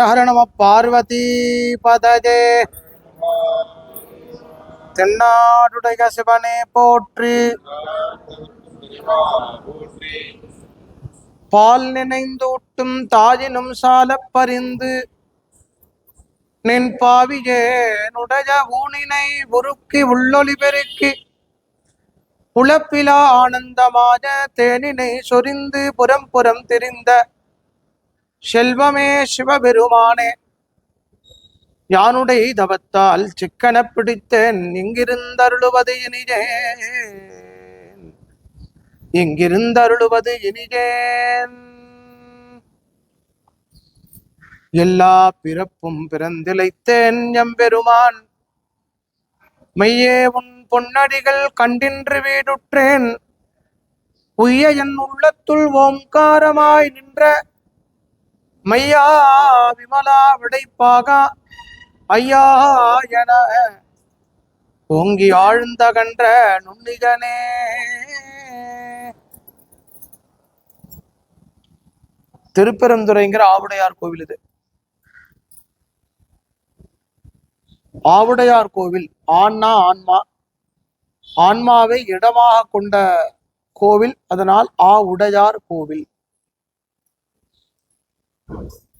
ஹர நம பார்வதி பதஜே. தென்னாடுடைய சிவனே போற்றி. பால் நினைந்தூட்டும் தாயினும் சால பறிந்து நின் பாவியேனுடைய ஊனினை உருக்கி உள்ளொளி பெருக்கி. உழப்பிலா ஆனந்தமாக தேனினை சொரிந்து புறம் புறம் திரிந்த. செல்வமே சிவபெருமானே. யானுடைய தவத்தால் சிக்கன பிடித்தேன் இங்கிருந்தருளுவது இனிஜேன் இங்கிருந்தருளுவது இனிஜேன் எல்லா பிறப்பும் பிறந்திழைத்தேன் எம்பெருமான். மெய்யே உன் பொன்னடிகள் கண்டின்று வீடுற்றேன். உய்ய என் உள்ளத்துள் ஓம்காரமாய் நின்ற மையா விமலா விடைப்பாக? ஐயா என ஓங்கி ஆழ்ந்த கன்ற நுண்ணிகனே. திருப்பெருந்துறைங்கிற ஆவுடையார் கோவில் இது. ஆவுடையார் கோவில் ஆன்னா ஆன்மா. ஆன்மாவை இடமாக கொண்ட கோவில் அதனால் ஆவுடையார் கோவில்.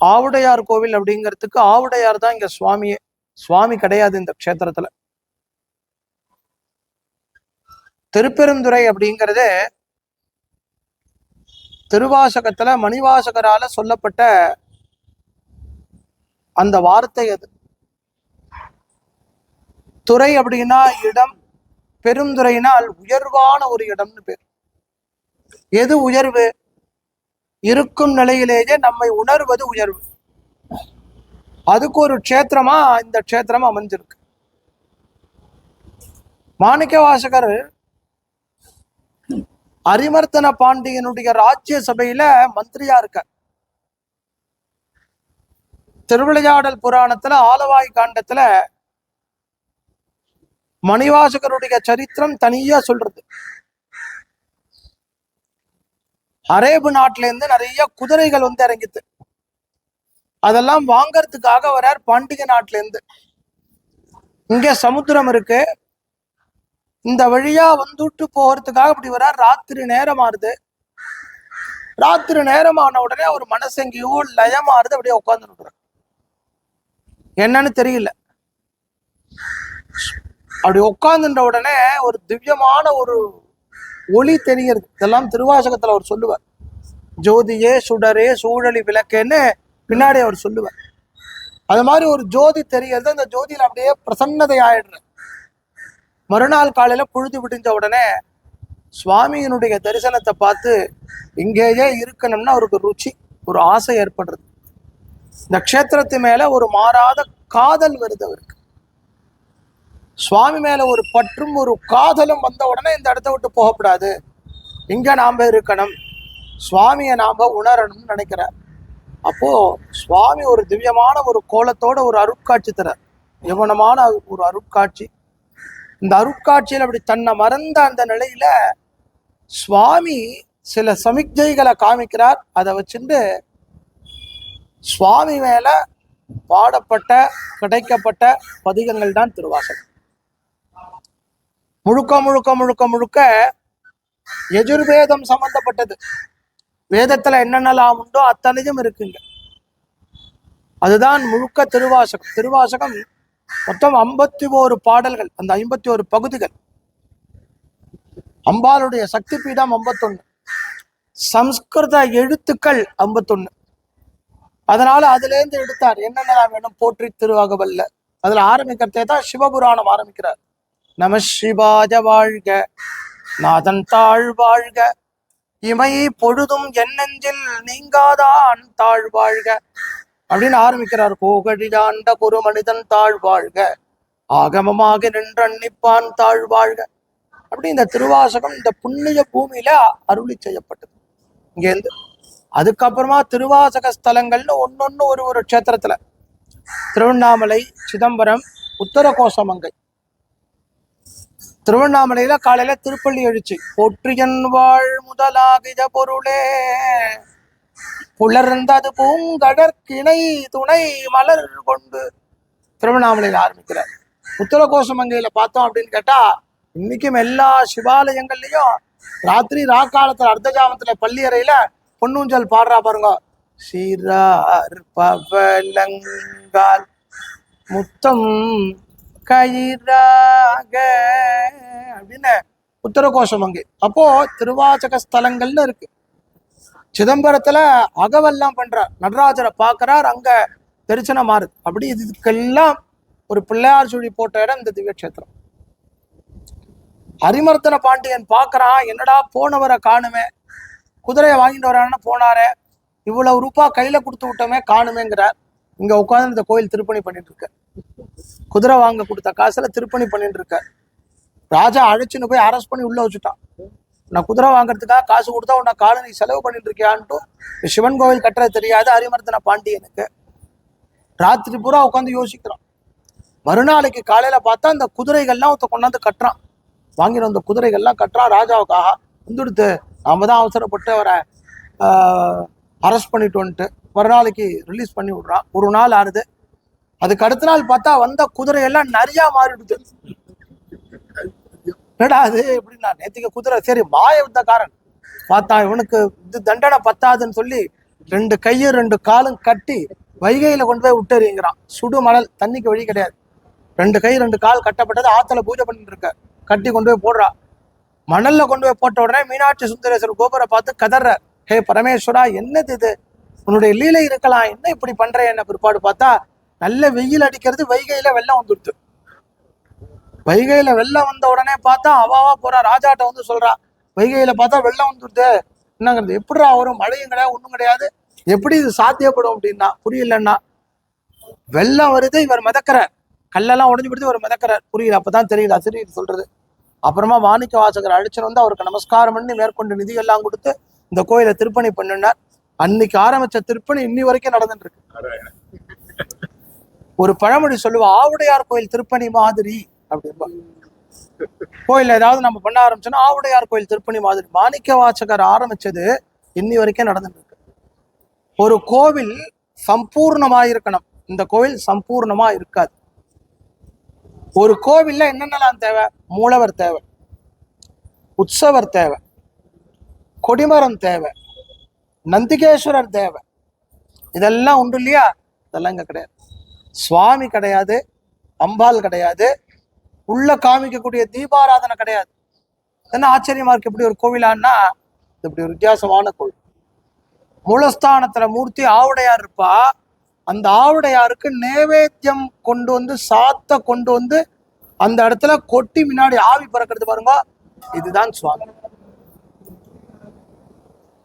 ஆவுடையார் கோவில் அப்படிங்கிறதுக்கு ஆவுடையார் தான் இங்க சுவாமியே சுவாமி கிடையாது இந்த க்ஷேத்திரத்துல. திருப்பெருந்துறை அப்படிங்கிறது திருவாசகத்துல மணிவாசகரால சொல்லப்பட்ட அந்த வார்த்தை அது. துறை அப்படின்னா இடம் பெருந்துறையினால் உயர்வான ஒரு இடம்னு பேர். எது உயர்வு? இருக்கும் நிலையிலேயே நம்மை உணர்வது உயர்வு. அதுக்கு ஒரு க்ஷேத்திரமா இந்த க்ஷேத்திரம் அமைஞ்சிருக்கு. மாணிக்க வாசகர் அரிமர்த்தன பாண்டியனுடைய ராஜ்ய சபையில மந்திரியா இருக்க திருவிளையாடல் புராணத்துல ஆலவாய் காண்டத்துல மணிவாசகருடைய சரித்திரம் தனியா சொல்றது. அரேபு நாட்டுல இருந்து நிறைய குதிரைகள் வந்து இறங்கிது அதெல்லாம் வாங்கறதுக்காக வரார் பாண்டிகை நாட்டுல இருந்து. இங்க சமுத்திரம் இருக்கு. இந்த வழியா வந்துட்டு போறதுக்காக இப்படி வரார். ராத்திரி நேரம் ஆறுது. ராத்திரி நேரம் ஆன உடனே அவர் மனசு எங்கேயோ லயமாறுது அப்படியே உட்கார்ந்து என்னன்னு தெரியல. அப்படி உட்காந்துட்ட உடனே ஒரு திவ்யமான ஒரு ஒளி தெரிகிறது. இதெல்லாம் திருவாசகத்துல அவர் சொல்லுவார். ஜோதியே சுடரே சூழலி விளக்கேன்னு பின்னாடி அவர் சொல்லுவார். அது மாதிரி ஒரு ஜோதி தெரியறது அந்த ஜோதியில அப்படியே பிரசன்னதை ஆயிடுற மறுநாள் காலையில பொழுது விடிஞ்ச உடனே சுவாமியினுடைய தரிசனத்தை பார்த்து இங்கேயே இருக்கணும்னா அவருக்கு ருச்சி ஒரு ஆசை ஏற்படுறது. இந்த க்ஷேத்திரத்து மேல ஒரு மாறாத காதல் வருது அவருக்கு. சுவாமி மேல ஒரு பற்றும் ஒரு காதலும் வந்த உடனே இந்த இடத்த விட்டு போகக்கூடாது. இங்க நாம இருக்கணும். சுவாமியை நாம உணரணும்னு நினைக்கிறார். அப்போ சுவாமி ஒரு திவ்யமான ஒரு கோலத்தோட ஒரு அருட்காட்சி தரார். யவனமான ஒரு அருட்காட்சி. இந்த அருட்காட்சியில் அப்படி தன்னை மறந்த அந்த நிலையில சுவாமி சில சமிக்ஞைகளை காமிக்கிறார். அதை வச்சுட்டு சுவாமி மேல பாடப்பட்ட கிடைக்கப்பட்ட பதிகங்கள் தான் திருவாசகம். முழுக்க முழுக்க முழுக்க முழுக்க எஜுர்வேதம் சம்பந்தப்பட்டது. வேதத்துல என்னென்னலாம் உண்டோ அத்தனையும் இருக்குங்க. அதுதான் முழுக்க திருவாசகம். திருவாசகம் மொத்தம் ஐம்பத்தி ஓரு பாடல்கள் அந்த ஐம்பத்தி ஓரு பகுதிகள். அம்பாளுடைய சக்தி பீடம் ஐம்பத்தொன்னு. சம்ஸ்கிருத எழுத்துக்கள் ஐம்பத்தொன்னு. அதனால அதுல இருந்து எடுத்தார். என்னென்னலாம் வேணும்? போற்றி திருவாகவல்ல. அதுல ஆரம்பிக்கிறதே தான் சிவபுராணம் ஆரம்பிக்கிறார். நம சிவாஜ வாழ்க. நாதன் தாழ் வாழ்க. இமை பொழுதும் என்னெஞ்சில் நீங்காதான் தாழ் வாழ்க. அப்படின்னு ஆரம்பிக்கிறார். கோகழியாண்ட குரு மனிதன் தாழ் வாழ்க. ஆகமமாக நின்றன்னிப்பான் தாழ் வாழ்க. அப்படி இந்த திருவாசகம் இந்த புண்ணிய பூமியில அருளி செய்யப்பட்டது. இங்கேருந்து அதுக்கப்புறமா திருவாசக ஸ்தலங்கள்னு ஒன்னொன்னு ஒரு ஒரு க்ஷேத்திரத்துல. திருவண்ணாமலை சிதம்பரம் உத்தர கோசமங்கை திருவண்ணாமலையில காலையில திருப்பள்ளி எழுச்சி. பொற்றியன் வாழ் முதலாகிய பொருளே. புலர்ந்தது பூங்கடற்கிணை துணை மலர் கொண்டு திருவண்ணாமலையில் ஆரம்பிக்கிறார். உத்தர பார்த்தோம் அப்படின்னு கேட்டா இன்னைக்கும் எல்லா சிவாலயங்கள்லயும் ராத்திரி ராக்காலத்துல அர்த்தஜாமத்துல பள்ளி அறையில பொன்னூஞ்சல் பாடுறா பாருங்க. சீரார் பவலங்கால் முத்தம் கயிறாக. அப்படின்னு உத்தர கோசமங்கை அப்போ திருவாச்சக ஸ்தலங்கள்னு இருக்கு. சிதம்பரத்துல அகவெல்லாம் பண்றார். நடராஜரை பார்க்கறார் அங்க தரிசனம் மாறுது. அப்படி இதுக்கெல்லாம் ஒரு பிள்ளையார் சுழி போட்ட இடம் இந்த திவ்யக்ஷேத்திரம் ஹரிமர்த்தன பாண்டியன் பார்க்கறான் என்னடா போனவரை காணுமே? குதிரையை வாங்கிட்டு வரான்னு போனாரே. இவ்வளவு ரூபாய் கையில கொடுத்து விட்டோமே காணுமேங்கிறார். இங்க உட்கார்ந்து இந்த கோயில் திருப்பணி பண்ணிட்டு இருக்க குதிரை வாங்க கொடுத்த காசுல திருப்பணி பண்ணிட்டு இருக்க. ராஜா அழைச்சுன்னு போய் அரெஸ்ட் பண்ணி உள்ள வச்சுட்டான். நான் குதிரை வாங்குறதுக்காக காசு கொடுத்தா உன்னை காலை நீ செலவு பண்ணிட்டு இருக்கியான்ட்டு சிவன் கோவில் கட்டுறது தெரியாது அரிமர்த்தன பாண்டியனுக்கு. ராத்திரி பூரா உட்காந்து யோசிக்கிறான். மறுநாளைக்கு காலையில பார்த்தா அந்த குதிரைகள்லாம் ஒருத்த கொண்டாந்து கட்டுறான். வாங்கின அந்த குதிரைகள்லாம் கட்டுறான். ராஜாவுக்காக வந்துடுத்து நாம தான் அவசரப்பட்டு அவரை அரெஸ்ட் பண்ணிட்டு வந்துட்டு மறுநாளைக்கு ரிலீஸ் பண்ணி விடுறான். ஒரு நாள் ஆறுது. அதுக்கு அடுத்த நாள் பார்த்தா வந்த குதிரையெல்லாம் நிறைய மாறிடுது. என்னடா அது எப்படின்னா நேத்திக்கு குதிரை சரி மாய யுத்தக்காரன் பார்த்தா இவனுக்கு இது தண்டனை பத்தாதுன்னு சொல்லி ரெண்டு கையும் ரெண்டு காலும் கட்டி வைகையில கொண்டு போய் விட்டுறீங்கிறான். சுடு மணல் தண்ணிக்கு வழி கிடையாது. ரெண்டு கை ரெண்டு கால் கட்டப்பட்டது ஆத்துல பூஜை பண்ணிட்டு இருக்க. கட்டி கொண்டு போய் போடுறா. மணல்ல கொண்டு போய் போட்ட உடனே மீனாட்சி சுந்தரேஸ்வரர் கோபுரை பார்த்து கதற ஹே பரமேஸ்வரா என்னது இது? உன்னுடைய லீலை இருக்கலாம் என்ன இப்படி பண்றேன்? என்ன பிற்பாடு பார்த்தா நல்ல வெயில் அடிக்கிறது வைகையில வெள்ளம் வந்துடுது. வைகையில வெள்ளம் வந்த உடனே பார்த்தா அவாவா போறா ராஜாட்ட வந்து சொல்றா வைகையில பார்த்தா வெள்ளம் வந்துடுது. என்னங்கிறது எப்படிடா வரும்? மழையும் கிடையாது ஒண்ணும் கிடையாது. எப்படி இது சாத்தியப்படும் அப்படின்னா புரியலன்னா வெள்ளம் வருது இவர் மிதக்கிறார். கல்லெல்லாம் உடஞ்சு விடுது இவர் மிதக்கிறார். புரியல அப்பதான் தெரியல அசிரியர் சொல்றது. அப்புறமா மாணிக்க வாசகர் அழைச்சிட்டு வந்து அவருக்கு நமஸ்காரம் பண்ணி மேற்கொண்டு நிதி எல்லாம் கொடுத்து இந்த கோயிலை திருப்பணி பண்ணினார். அன்னைக்கு ஆரம்பிச்ச திருப்பணி இன்னி வரைக்கும் நடந்துட்டு இருக்கு. ஒரு பழமொழி சொல்லுவா ஆவுடையார் கோயில் திருப்பணி மாதிரி அப்படின்பா கோயில் ஏதாவது நம்ம பண்ண ஆரம்பிச்சோன்னா ஆவுடையார் கோயில் திருப்பணி மாதிரி மாணிக்க வாசகர் ஆரம்பிச்சது இன்னி வரைக்கும் நடந்துட்டு இருக்கு ஒரு கோவில் சம்பூர்ணமா இருக்கணும் இந்த கோவில் சம்பூர்ணமா இருக்காது ஒரு கோவில்ல என்னென்னலாம் தேவை? மூலவர் தேவை உற்சவர் தேவை கொடிமரம் தேவை நந்திகேஸ்வரர் தேவை. இதெல்லாம் உண்டு இல்லையா? இதெல்லாம் இங்க கிடையாது. சுவாமி கிடையாது அம்பாள் கிடையாது உள்ள காமிக்கக்கூடிய தீபாராதனை கிடையாது. என்ன ஆச்சரியமா இருக்கு இப்படி ஒரு கோவிலான்னா இது இப்படி ஒரு வித்தியாசமான கோவில். மூலஸ்தானத்துல மூர்த்தி ஆவுடையார் இருப்பா அந்த ஆவுடையாருக்கு நேவேத்தியம் கொண்டு வந்து சாத்த கொண்டு வந்து அந்த இடத்துல கொட்டி முன்னாடி ஆவி பறக்கிறது பாருங்க இதுதான் சுவாமி.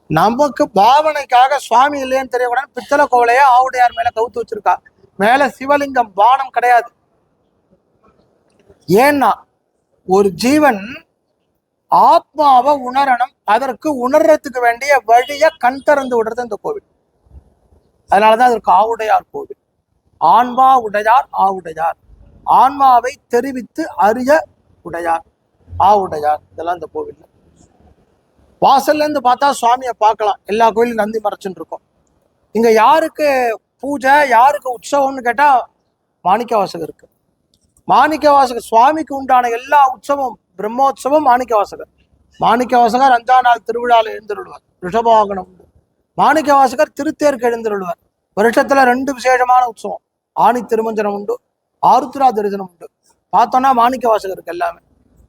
நமக்கு பாவனைக்காக சுவாமி இல்லைன்னு தெரியக்கூடாது பித்தளை கோவலையே ஆவுடையார் மேல கவுத்து வச்சிருக்கா. மேல சிவலிங்கம் பானம் கிடையாது. ஏன்னா ஒரு ஜீவன் ஆத்மாவை உணரணும். அதற்கு உணர்றதுக்கு வேண்டிய வழிய கண் திறந்து விடுறது இந்த கோவில். அதனாலதான் அதற்கு ஆவுடையார் கோவில். ஆன்மா உடையார் ஆவுடையார். ஆன்மாவை தெரிவித்து அறிய உடையார் ஆவுடையார். இதெல்லாம் இந்த கோவில் வாசல்ல இருந்து பார்த்தா சுவாமியை பார்க்கலாம். எல்லா கோயிலும் நந்தி மறைச்சுன்னு இருக்கும். இங்க யாருக்கு பூஜை யாருக்கு உற்சவம்னு கேட்டால் மாணிக்க வாசகருக்கு மாணிக்க வாசகர் சுவாமிக்கு உண்டான எல்லா உற்சவம் பிரம்மோற்சவம் மாணிக்க வாசகர் மாணிக்க வாசகர் அஞ்சாம் நாள் திருவிழாவில் எழுந்திருடுவார் ரிஷபவாகனம் உண்டு. மாணிக்க வாசகர் திருத்தேருக்கு எழுந்திருவார் வருஷத்துல ரெண்டு விசேஷமான உற்சவம். ஆணி திருமஞ்சனம் உண்டு. ஆருத்ரா தரிசனம் உண்டு. பார்த்தோன்னா மாணிக்க வாசகருக்கு எல்லாமே.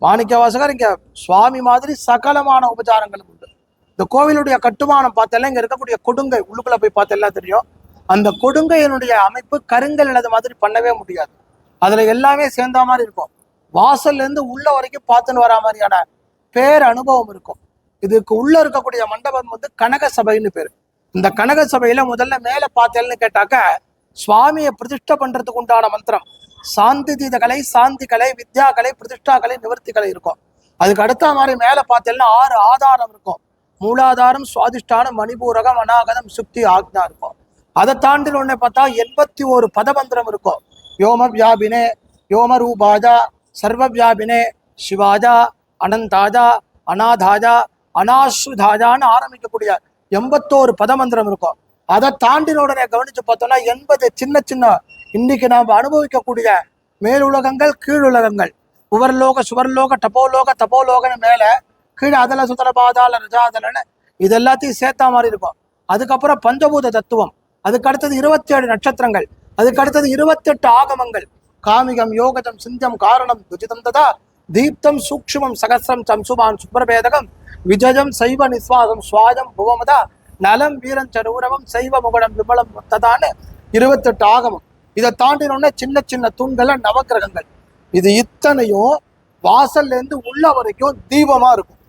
மாணிக்க வாசகர் இங்க சுவாமி மாதிரி சகலமான உபச்சாரங்களும் உண்டு. இந்த கோவிலுடைய கட்டுமானம் பார்த்தெல்லாம் இங்க இருக்கக்கூடிய கொடுங்கை உள்ளுக்குள்ள போய் பார்த்தெல்லாம் தெரியும். அந்த கொடுங்கையினுடைய அமைப்பு கருங்கல் எனது மாதிரி பண்ணவே முடியாது. அதுல எல்லாமே சேர்ந்த மாதிரி இருக்கும். வாசல்ல இருந்து உள்ள வரைக்கும் பார்த்துன்னு வரா மாதிரியான பேர் அனுபவம் இருக்கும். இதுக்கு உள்ள இருக்கக்கூடிய மண்டபம் வந்து கனக சபைன்னு பேர். இந்த கனக சபையில முதல்ல மேல பார்த்தேன்னு கேட்டாக்க சுவாமியை பிரதிஷ்டை பண்றதுக்கு உண்டான மந்திரம். சாந்தி தீத கலை சாந்தி கலை வித்யா கலை பிரதிஷ்டா கலை நிவர்த்தி கலை இருக்கும். அதுக்கு அடுத்த மாதிரி மேல பார்த்தேன்னா ஆறு ஆதாரம் இருக்கும். மூலாதாரம் சுவாதிஷ்டானம் மணிபூரகம் அநாகதம் சுக்தி ஆக்னா இருக்கும். அதை தாண்டி ஒண்ணு பார்த்தா எண்பத்தி ஒரு பதமந்திரம் இருக்கும். யோம வியாபினே யோம ரூபாஜா சர்வ வியாபினே சிவாஜா அனந்தாஜா அனாதாஜா அனாசுதாஜான்னு ஆரம்பிக்கக்கூடிய எண்பத்தோரு பதமந்திரம் இருக்கும். அதை தாண்டின உடனே கவனிச்சு பார்த்தோம்னா எண்பது சின்ன சின்ன இன்னைக்கு நாம் அனுபவிக்கக்கூடிய மேலுலகங்கள் கீழுலகங்கள். உவர்லோக சுவர்லோக டபோலோக தபோலோகன்னு மேலே கீழே அதல சுதரபாதால ரஜாதலன்னு இது எல்லாத்தையும் சேர்த்தா மாதிரி இருக்கும். அதுக்கப்புறம் பஞ்சபூத தத்துவம். அதுக்கு அடுத்தது இருபத்தி ஏழு நட்சத்திரங்கள். அதுக்கு அடுத்தது இருபத்தெட்டு ஆகமங்கள். காமிகம் யோகஜம் சிந்தம் காரணம் துஜிதம் ததா. தீப்தம் சூக்ஷ்மம் சகசிரம் சம்சுமான் சுப்ரபேதகம். விஜயம் சைவ நிஸ்வாதம் சுவாதம் புவமதா. நலம் வீரன் சரூரவம் சைவ முகடம் விமலம் ததான்னு இருபத்தெட்டு ஆகமம். இதை தாண்டினோடனே சின்ன சின்ன தூண்கள்ல நவக்கிரகங்கள். இது இத்தனையும் வாசல்ல இருந்து உள்ள வரைக்கும் தீபமா இருக்கும்.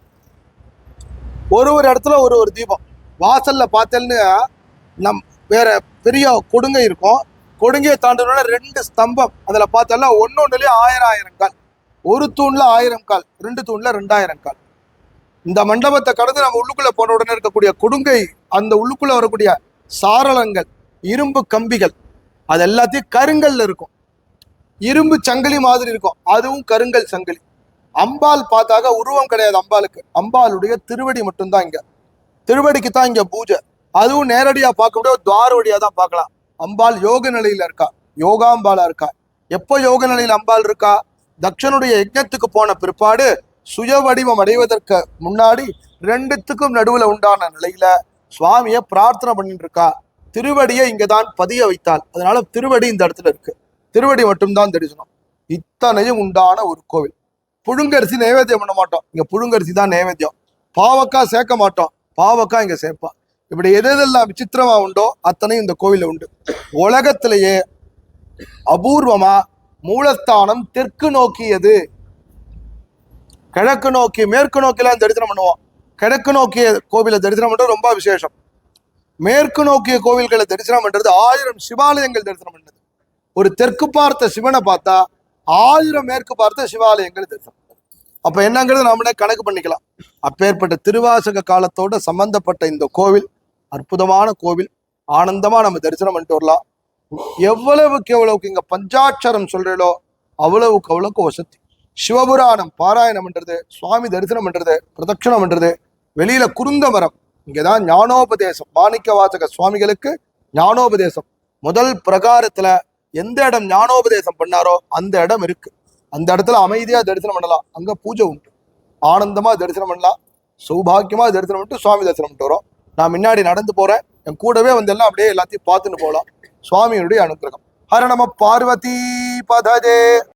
ஒரு ஒரு இடத்துல ஒரு ஒரு தீபம். வாசல்ல பார்த்தேன்னு நம் வேற பெரிய கொடுங்கை இருக்கும். கொடுங்கையை தாண்டினோட ரெண்டு ஸ்தம்பம் அதில் பார்த்தோம்னா ஒன்னொன்னுலயே ஆயிரம் ஆயிரம் கால். ஒரு தூணில் ஆயிரம் கால் ரெண்டு தூணில் ரெண்டாயிரம் கால். இந்த மண்டபத்தை கடந்து நம்ம உள்ளுக்குள்ளே போன உடனே இருக்கக்கூடிய கொடுங்கை அந்த உள்ளுக்குள்ளே வரக்கூடிய சாரளங்கள் இரும்பு கம்பிகள் அது எல்லாத்தையும் கருங்கல்ல இருக்கும். இரும்பு சங்கிலி மாதிரி இருக்கும். அதுவும் கருங்கல் சங்கிலி. அம்பாள் பார்த்தாக உருவம் கிடையாது அம்பாளுக்கு. அம்பாளுடைய திருவடி மட்டும்தான் இங்க. திருவடிக்கு தான் இங்க பூஜை. அதுவும் நேரடியாக பார்க்க முடியாது. துவார வழியாக தான் பார்க்கலாம். அம்பாள் யோக நிலையில் இருக்கா? யோகாம்பாளா இருக்கா? எப்போ யோக நிலையில் அம்பாள் இருக்கா? தக்ஷனுடைய யஜ்ஞத்துக்கு போன பிற்பாடு சுய வடிவம் அடைவதற்கு முன்னாடி ரெண்டுத்துக்கும் நடுவில் உண்டான நிலையில சுவாமியை பிரார்த்தனை பண்ணிட்டு இருக்கா. திருவடியை இங்கதான் பதிய வைத்தாள். அதனால திருவடி இந்த இடத்துல இருக்கு. திருவடி மட்டும்தான் தரிசனம். இத்தனையும் உண்டான ஒரு கோவில். புழுங்கரிசி நைவேத்தியம் பண்ண மாட்டோம். இங்கே புழுங்கரிசி தான் நைவேத்தியம். பாவக்காய் சேர்க்க மாட்டோம். பாவக்காய் இங்கே சேர்ப்பா. இப்படி எது எதெல்லாம் விசித்திரமா உண்டோ அத்தனையும் இந்த கோவில்ல உண்டு. உலகத்திலேயே அபூர்வமா மூலஸ்தானம் தெற்கு நோக்கியது. கிழக்கு நோக்கி மேற்கு நோக்கிலாம் தரிசனம் பண்ணுவோம். கிழக்கு நோக்கிய கோவிலை தரிசனம் பண்ணுறது ரொம்ப விசேஷம். மேற்கு நோக்கிய கோவில்களை தரிசனம் பண்றது ஆயிரம் சிவாலயங்கள் தரிசனம் பண்ணது. ஒரு தெற்கு பார்த்த சிவனை பார்த்தா ஆயிரம் மேற்கு பார்த்த சிவாலயங்கள் தரிசனம் பண்றது. அப்ப என்னங்கிறது நம்மளே கணக்கு பண்ணிக்கலாம். அப்பேற்பட்ட திருவாசக காலத்தோட சம்பந்தப்பட்ட இந்த கோவில் அற்புதமான கோவில் ஆனந்தமா நம்ம தரிசனம் பண்ணிட்டு வரலாம். எவ்வளவுக்கு எவ்வளவுக்கு இங்க பஞ்சாட்சரம் சொல்றீங்களோ அவ்வளவுக்கு அவ்வளவுக்கு வசதி. சிவபுராணம் பாராயணம் பண்றது சுவாமி தரிசனம் பண்றது பிரதட்சணம் பண்றது வெளியில குருந்த மரம் இங்கதான் ஞானோபதேசம் மாணிக்க வாசக சுவாமிகளுக்கு ஞானோபதேசம். முதல் பிரகாரத்துல எந்த இடம் ஞானோபதேசம் பண்ணாரோ அந்த இடம் இருக்கு. அந்த இடத்துல அமைதியா தரிசனம் பண்ணலாம். அங்க பூஜை உண்டு. ஆனந்தமா தரிசனம் பண்ணலாம். சௌபாக்கியமா தரிசனம் பண்ணிட்டு சுவாமி தரிசனம் பண்ணிட்டு வரோம். நான் முன்னாடி நடந்து போறேன். என் கூடவே வந்து எல்லாம் அப்படியே எல்லாத்தையும் பார்த்துன்னு போகலாம் சுவாமியுடைய அனுகிரகம் ஹர நம பார்வதி பததே